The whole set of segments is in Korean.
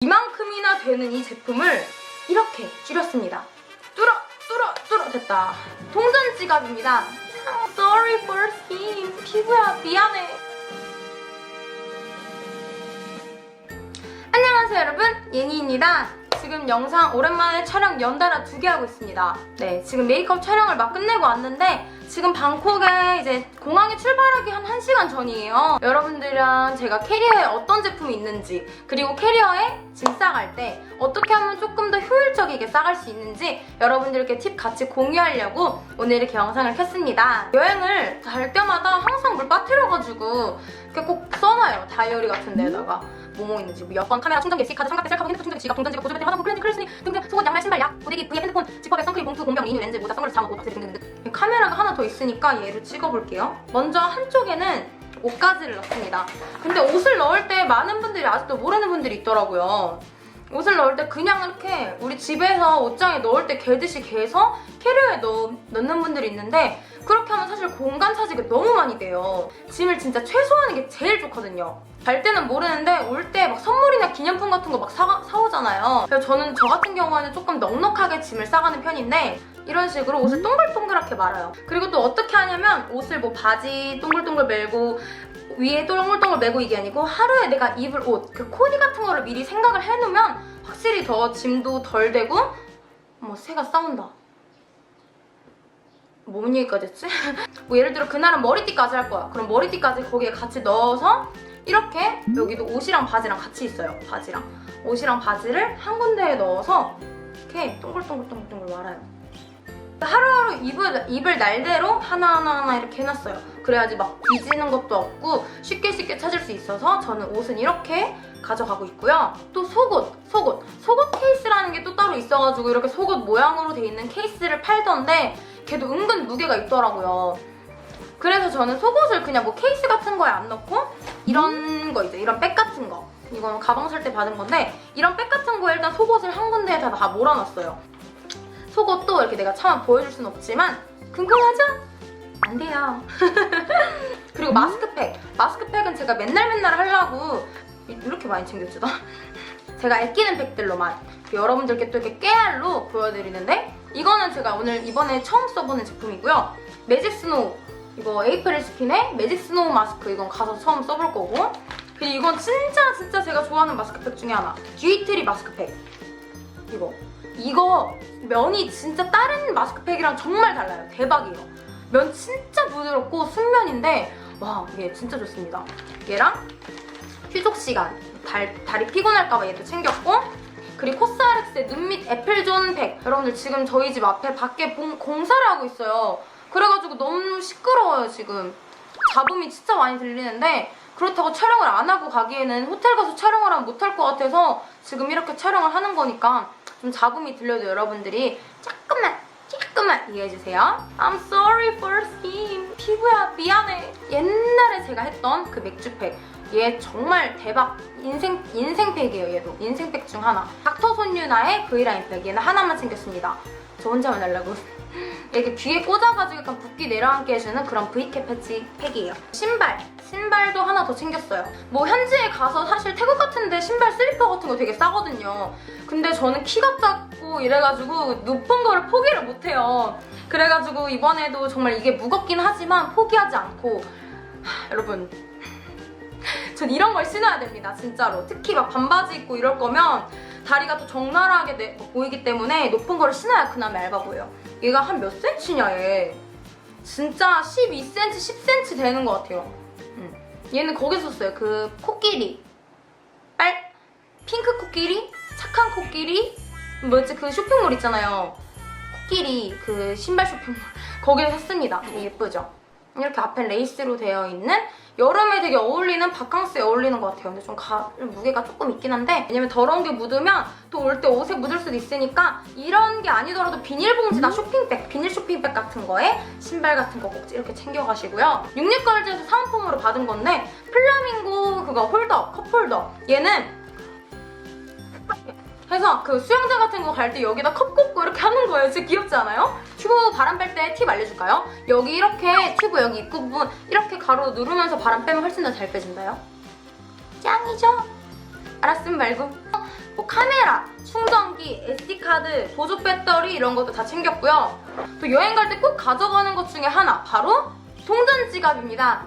이만큼이나 되는 이 제품을 이렇게 줄였습니다. 뚫어, 뚫어, 뚫어 됐다. 동전 지갑입니다. I'm sorry for skin. 피부야 미안해. 안녕하세요 여러분 예니입니다. 지금 영상 오랜만에 촬영 연달아 두 개 하고 있습니다. 네, 지금 메이크업 촬영을 막 끝내고 왔는데 지금 방콕에 이제 공항에 출발하기 한 1시간 전이에요. 여러분들이랑 제가 캐리어에 어떤 제품이 있는지 그리고 캐리어에 짐 싸갈 때 어떻게 하면 조금 더 효율적이게 싸갈 수 있는지 여러분들께 팁 같이 공유하려고 오늘 이렇게 영상을 켰습니다. 여행을 갈 때마다 항상 물 빠뜨려가지고 이렇게 꼭 써놔요. 다이어리 같은 데다가. 뭐뭐 있는지. 뭐 여권, 카메라, 충전기, S카드, 삼각대, 셀카봉, 핸드폰 충전기, 지갑, 동전 지갑, 보조배터리, 화장품, 클렌징, 클리스니 등등 속옷, 양말, 신발, 약, 고데기, V앱, 핸드폰, 지퍼백, 선크림, 봉투, 공병, 리뉴, 렌즈, 모자, 선글라스, 장어, 옷, 박스 등등등 카메라가 하나 더 있으니까 얘를 찍어볼게요. 먼저 한쪽에는 옷가지를 넣습니다. 근데 옷을 넣을 때 많은 분들이 아직도 모르는 분들이 있더라고요. 옷을 넣을 때 그냥 이렇게 우리 집에서 옷장에 넣을 때 개듯이 개서 캐리어에 넣, 넣는 분들이 있는데 그렇게 하면 사실 공간 차지가 너무 많이 돼요. 짐을 진짜 최소화하는 게 제일 좋거든요. 갈 때는 모르는데 올 때 막 선물이나 기념품 같은 거 막 사오잖아요. 그래서 저는 저 같은 경우에는 조금 넉넉하게 짐을 싸가는 편인데 이런 식으로 옷을 동글동글하게 말아요. 그리고 또 어떻게 하냐면 옷을 뭐 바지 동글동글 말고 위에 동글동글 매고 이게 아니고 하루에 내가 입을 옷, 그 코디 같은 거를 미리 생각을 해놓으면 확실히 더 짐도 덜 되고 뭐 새가 싸운다. 뭔 얘기까지 했지? 뭐 예를 들어 그날은 머리띠까지 할 거야. 그럼 머리띠까지 거기에 같이 넣어서 이렇게 여기도 옷이랑 바지랑 같이 있어요. 바지랑 옷이랑 바지를 한 군데에 넣어서 이렇게 동글동글동글동글 말아요. 하루하루 입을, 입을 날대로 하나하나 하나 이렇게 해놨어요. 그래야지 막 뒤지는 것도 없고 쉽게 쉽게 찾을 수 있어서 저는 옷은 이렇게 가져가고 있고요. 또 속옷, 속옷. 속옷 케이스라는 게 또 따로 있어가지고 이렇게 속옷 모양으로 돼 있는 케이스를 팔던데 걔도 은근 무게가 있더라고요. 그래서 저는 속옷을 그냥 뭐 케이스 같은 거에 안 넣고 이런 거 있죠. 이런 백 같은 거. 이거는 가방 살 때 받은 건데 이런 백 같은 거에 일단 속옷을 한 군데에 다 다 몰아놨어요. 속옷도 이렇게 내가 차마 보여줄 순 없지만 궁금하죠? 안 돼요. 그리고 마스크팩. 마스크팩은 제가 맨날 맨날 하려고 이렇게 많이 챙겼죠. 제가 아끼는 팩들로만 여러분들께 또 이렇게 깨알로 보여드리는데 이거는 제가 오늘 이번에 처음 써보는 제품이고요. 매직 스노우. 이거 에이프릴 스킨의 매직 스노우 마스크 이건 가서 처음 써볼 거고. 그리고 이건 진짜 진짜 제가 좋아하는 마스크팩 중에 하나. 듀이트리 마스크팩. 이거. 이거 면이 진짜 다른 마스크팩이랑 정말 달라요. 대박이에요. 면 진짜 부드럽고 순면인데 와 이게 진짜 좋습니다. 얘랑 휴족 시간 달, 다리 피곤할까봐 얘도 챙겼고 그리고 코스알엑스의 눈밑 애플존 팩 여러분들 지금 저희 집 앞에 밖에 봉- 공사를 하고 있어요 그래가지고 너무 시끄러워요 지금 잡음이 진짜 많이 들리는데 그렇다고 촬영을 안 하고 가기에는 호텔 가서 촬영을 하면 못할 것 같아서 지금 이렇게 촬영을 하는 거니까 좀 잡음이 들려도 여러분들이 조금만 조금만 이해해주세요. I'm sorry for skin. 피부야 미안해. 옛날에 제가 했던 그 맥주팩 얘 정말 대박 인생 인생팩이에요 얘도 인생팩 중 하나. 닥터 손유나의 V라인 팩 얘는 하나만 챙겼습니다. 저 혼자만 날라고. 이렇게 귀에 꽂아가지고 약간 붓기 내려앉게 해주는 그런 V캡 패치 팩이에요. 신발. 신발도 하나 더 챙겼어요. 뭐 현지에 가서 사실 태국 같은데 신발 슬리퍼 같은 거 되게 싸거든요. 근데 저는 키가 작고 이래가지고 높은 거를 포기를 못해요. 그래가지고 이번에도 정말 이게 무겁긴 하지만 포기하지 않고 하, 여러분 전 이런 걸 신어야 됩니다 진짜로. 특히 막 반바지 입고 이럴 거면 다리가 또 적나라하게 내- 보이기 때문에 높은 거를 신어야 그나마 얇아 보여요. 얘가 한 몇 센치냐 얘? 진짜 12cm, 10cm 되는 것 같아요. 음. 얘는 거기서 썼어요. 그 코끼리. 빨 핑크 코끼리? 착한 코끼리? 뭐지 그 쇼핑몰 있잖아요. 코끼리 그 신발 쇼핑몰. 거기서 샀습니다. 되게 예쁘죠? 이렇게 앞에 레이스로 되어 있는 여름에 되게 어울리는 바캉스에 어울리는 것 같아요. 근데 좀 가, 무게가 조금 있긴 한데 왜냐면 더러운 게 묻으면 또 올 때 옷에 묻을 수도 있으니까 이런 게 아니더라도 비닐봉지나 쇼핑백, 비닐 쇼핑백 같은 거에 신발 같은 거 꼭 이렇게 챙겨가시고요. 육육걸즈에서 사은품으로 받은 건데 플라밍고 그거 홀더, 컵홀더 얘는 해서 그 수영장 같은 거 갈 때 여기다 컵 꽂고 이렇게 하는 거예요. 진짜 귀엽지 않아요? 튜브 바람 뺄 때 팁 알려줄까요? 여기 이렇게 튜브 여기 입구 부분 이렇게 가로 누르면서 바람 빼면 훨씬 더 잘 빼진다요. 짱이죠? 알았음 말고. 뭐 카메라, 충전기, SD카드, 보조 배터리 이런 것도 다 챙겼고요. 또 여행 갈 때 꼭 가져가는 것 중에 하나 바로 동전 지갑입니다.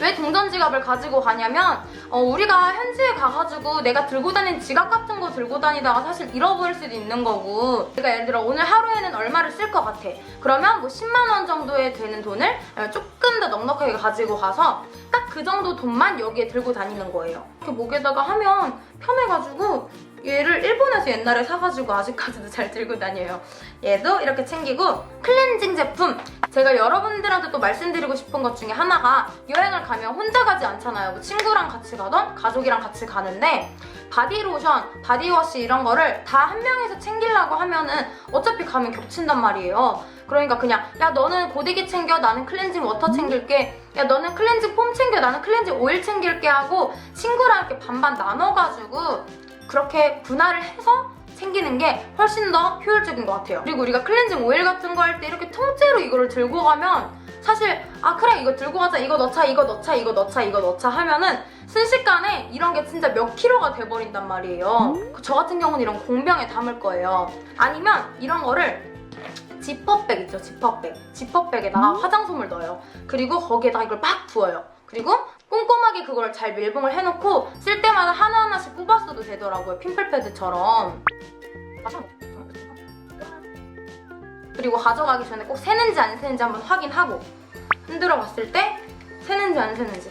왜 동전 지갑을 가지고 가냐면 어, 우리가 현지에 가가지고 내가 들고 다니는 지갑 같은 거 들고 다니다가 사실 잃어버릴 수도 있는 거고 내가 예를 들어 오늘 하루에는 얼마를 쓸 것 같아. 그러면 뭐 10만 원 정도에 되는 돈을 어, 조금 더 넉넉하게 가지고 가서 딱 그 정도 돈만 여기에 들고 다니는 거예요. 이렇게 목에다가 하면 편해가지고 얘를 일본에서 옛날에 사가지고 아직까지도 잘 들고 다녀요. 얘도 이렇게 챙기고 클렌징 제품 제가 여러분들한테 또 말씀드리고 싶은 것 중에 하나가 여행을 가면 혼자 가지 않잖아요. 뭐 친구랑 같이 가던 가족이랑 같이 가는데 바디로션, 바디워시 이런 거를 다 한 명에서 챙기려고 하면은 어차피 가면 겹친단 말이에요. 그러니까 그냥 야 너는 고데기 챙겨 나는 클렌징 워터 챙길게 야 너는 클렌징 폼 챙겨 나는 클렌징 오일 챙길게 하고 친구랑 이렇게 반반 나눠가지고 그렇게 분할을 해서 챙기는 게 훨씬 더 효율적인 것 같아요. 그리고 우리가 클렌징 오일 같은 거 할 때 이렇게 통째로 이거를 들고 가면 사실 아 그래 이거 들고 가자 이거 넣자 이거 넣자 이거 넣자 이거 넣자 하면은 순식간에 이런 게 진짜 몇 킬로가 돼버린단 말이에요. 그저 같은 경우는 이런 공병에 담을 거예요. 아니면 이런 거를 지퍼백 있죠 지퍼백 지퍼백에다가 화장솜을 넣어요. 그리고 거기에다가 이걸 막 부어요. 그리고 꼼꼼하게 그걸 잘 밀봉을 해놓고 쓸 때마다 하나하나씩 뽑아 써도 되더라고요. 핀플 패드처럼. 그리고 가져가기 전에 꼭 새는지 안 새는지 한번 확인하고 흔들어 봤을 때 새는지 안 새는지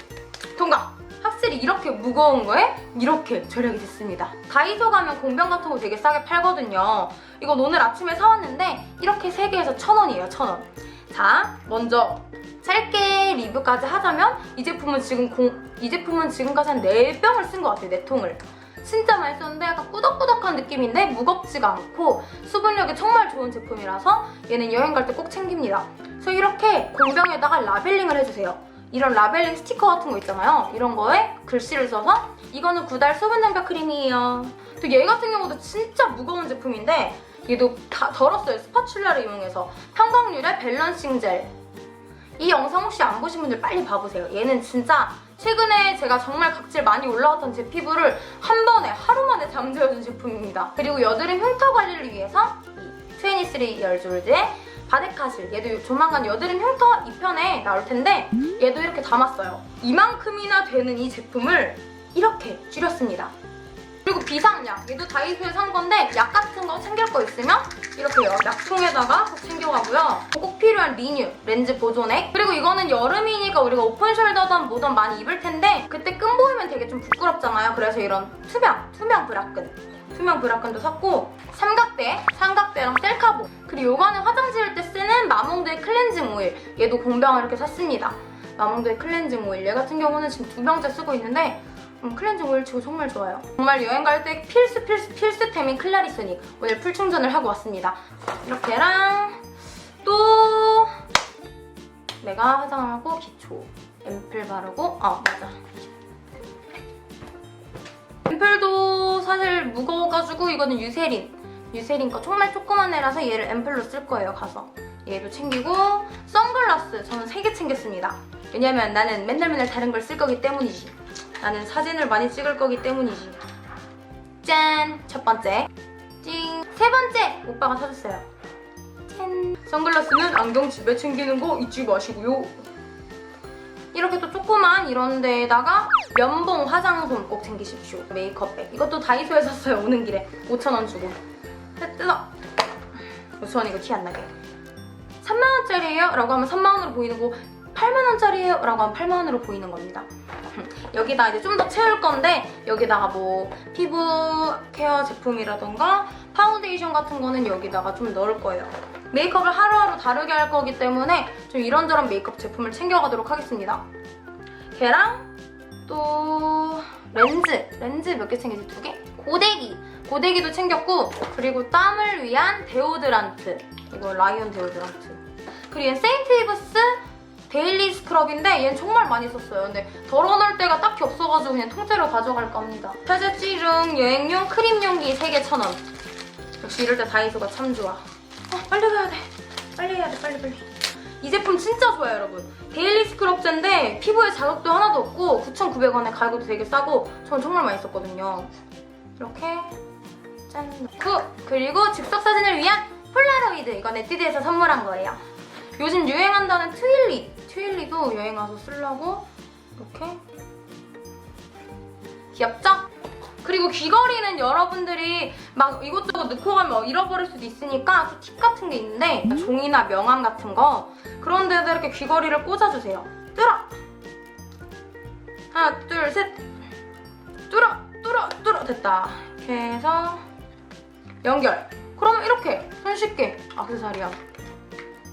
통과! 확실히 이렇게 무거운 거에 이렇게 절약이 됐습니다. 다이소 가면 공병 같은 거 되게 싸게 팔거든요. 이거 오늘 아침에 사왔는데 이렇게 3개에서 1,000원이에요, 1,000원. 자, 먼저 짧게 리뷰까지 하자면 이 제품은 지금 공, 이 제품은 지금까지 한 4병을 쓴 것 같아요, 4통을. 진짜 많이 썼는데 약간 꾸덕꾸덕한 느낌인데 무겁지가 않고 수분력이 정말 좋은 제품이라서 얘는 여행 갈 때 꼭 챙깁니다. 그래서 이렇게 공병에다가 라벨링을 해주세요. 이런 라벨링 스티커 같은 거 있잖아요. 이런 거에 글씨를 써서 이거는 구달 수분 장벽 크림이에요. 또 얘 같은 경우도 진짜 무거운 제품인데 얘도 다 덜었어요. 스파츌라를 이용해서 평광유래 밸런싱 젤. 이 영상 혹시 안 보신 분들 빨리 봐보세요. 얘는 진짜 최근에 제가 정말 각질 많이 올라왔던 제 피부를 한 번에 하루 만에 잠재워준 제품입니다. 그리고 여드름 흉터 관리를 위해서 이 23 열졸드의 바데카실 얘도 조만간 여드름 흉터 2편에 나올 텐데 얘도 이렇게 담았어요. 이만큼이나 되는 이 제품을 이렇게 줄였습니다. 그리고 비상약 얘도 다이소에서 산 건데 약 같은 거 챙길 거 있으면 이렇게 요 약통에다가 꼭 챙겨가고요. 꼭 필요한 리뉴 렌즈 보존액 그리고 이거는 여름이니까 우리가 오픈 숄더든 뭐든 많이 입을 텐데 그때 끈 보이면 되게 좀 부끄럽잖아요. 그래서 이런 투명 투명 브라끈 투명 브라끈도 샀고 삼각대 삼각대랑 셀카보 그리고 요거는 화장 지울 때 쓰는 마몽드의 클렌징 오일 얘도 공병을 이렇게 샀습니다. 마몽드의 클렌징 오일 얘 같은 경우는 지금 두 병째 쓰고 있는데 음, 클렌징 오일 치고 정말 좋아요. 정말 여행 갈 때 필수 필수 필수템인 클라리스닉 오늘 풀 충전을 하고 왔습니다. 이렇게랑 또 내가 화장하고 기초 앰플 바르고 아 맞아. 앰플도 사실 무거워가지고 이거는 유세린. 유세린 거 정말 조그만 애라서 얘를 앰플로 쓸 거예요 가서. 얘도 챙기고 선글라스 저는 3개 챙겼습니다. 왜냐면 나는 맨날 맨날 다른 걸 쓸 거기 때문이지 나는 사진을 많이 찍을 거기 때문이지 짠! 첫 번째 찡! 세 번째! 오빠가 사줬어요 짠! 선글라스는 안경 집에 챙기는 거 잊지 마시고요 이렇게 또 조그만 이런 데에다가 면봉 화장솜 꼭 챙기십시오. 메이크업백. 이것도 다이소에 샀어요. 오는 길에 5,000원 주고. 뜯어. 우선 이거 티 안 나게. 3만원짜리예요? 라고 하면 3만원으로 보이는 거 8만원짜리예요? 라고 하면 8만원으로 보이는 겁니다. 여기다 이제 좀 더 채울 건데 여기다가 뭐 피부 케어 제품이라던가 파운데이션 같은 거는 여기다가 좀 넣을 거예요. 메이크업을 하루하루 다르게 할 거기 때문에 좀 이런저런 메이크업 제품을 챙겨가도록 하겠습니다. 걔랑 또 렌즈, 렌즈 몇 개 챙기지? 두 개? 고데기, 고데기도 챙겼고 그리고 땀을 위한 데오드란트 이거 라이온 데오드란트 그리고 세인트 이브스 데일리 스크럽인데 얘는 정말 많이 썼어요. 근데 덜어놓을 때가 딱히 없어가지고 그냥 통째로 가져갈까 합니다. 세제 찌릉 여행용 크림 용기 3개 1,000원. 역시 이럴 때 다이소가 참 좋아. 어, 빨리 가야 돼. 빨리 해야 돼, 빨리 빨리. 이 제품 진짜 좋아요, 여러분. 데일리 스크럽제인데 피부에 자극도 하나도 없고 9,900원에 가격도 되게 싸고 저는 정말 많이 썼거든요. 이렇게 짠 넣고 그리고 즉석 사진을 위한 폴라로이드 이건 에뛰드에서 선물한 거예요. 요즘 유행한다는 트윌리 트윌리도 여행 가서 쓰려고 이렇게 귀엽죠? 그리고 귀걸이는 여러분들이 막 이것저것 넣고 가면 뭐 잃어버릴 수도 있으니까 그팁 같은 게 있는데 종이나 명함 같은 거 그런 데다 이렇게 귀걸이를 꽂아주세요. 뚫어! 하나, 둘, 셋! 뚫어! 뚫어! 뚫어! 됐다. 이렇게 해서 연결. 그러면 이렇게 손쉽게 악세사리야.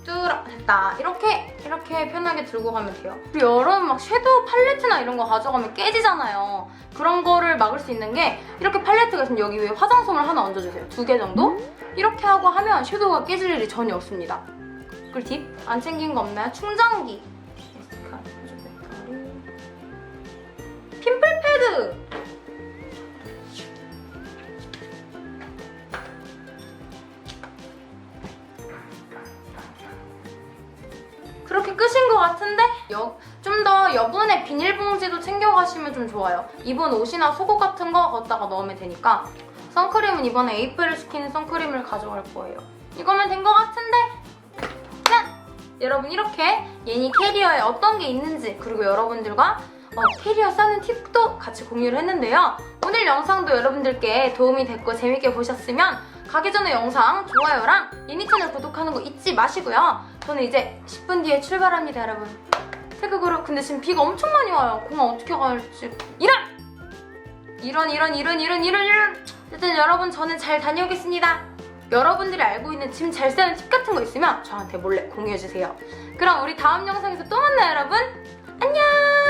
뚫어 됐다. 이렇게 이렇게 편하게 들고 가면 돼요. 그리고 여름 막 섀도우 팔레트나 이런 거 가져가면 깨지잖아요. 그런 거를 막을 수 있는 게 이렇게 팔레트가 있으면 여기 위에 화장솜을 하나 얹어주세요. 두 개 정도? 이렇게 하고 하면 섀도우가 깨질 일이 전혀 없습니다. 꿀팁? 안 챙긴 거 없나요? 충전기. 배터리. 핀플 패드 끝인 것 같은데? 좀 더 여분의 비닐봉지도 챙겨가시면 좀 좋아요. 입은 옷이나 속옷 같은 거 걷다가 넣으면 되니까 선크림은 이번에 에이프를 시키는 선크림을 가져갈 거예요. 이거면 된 것 같은데? 짠! 여러분 이렇게 예니 캐리어에 어떤 게 있는지 그리고 여러분들과 어, 캐리어 싸는 팁도 같이 공유를 했는데요. 오늘 영상도 여러분들께 도움이 됐고 재밌게 보셨으면 가기 전에 영상 좋아요랑 예니 채널 구독하는 거 잊지 마시고요. 저는 이제 10분 뒤에 출발합니다, 여러분. 태극으로 근데 지금 비가 엄청 많이 와요. 공항 어떻게 갈지. 이런! 이런 이런 이런 이런 이런 이런 어쨌든 여러분 저는 잘 다녀오겠습니다. 여러분들이 알고 있는 짐 잘 싸는 팁 같은 거 있으면 저한테 몰래 공유해주세요. 그럼 우리 다음 영상에서 또 만나요, 여러분. 안녕!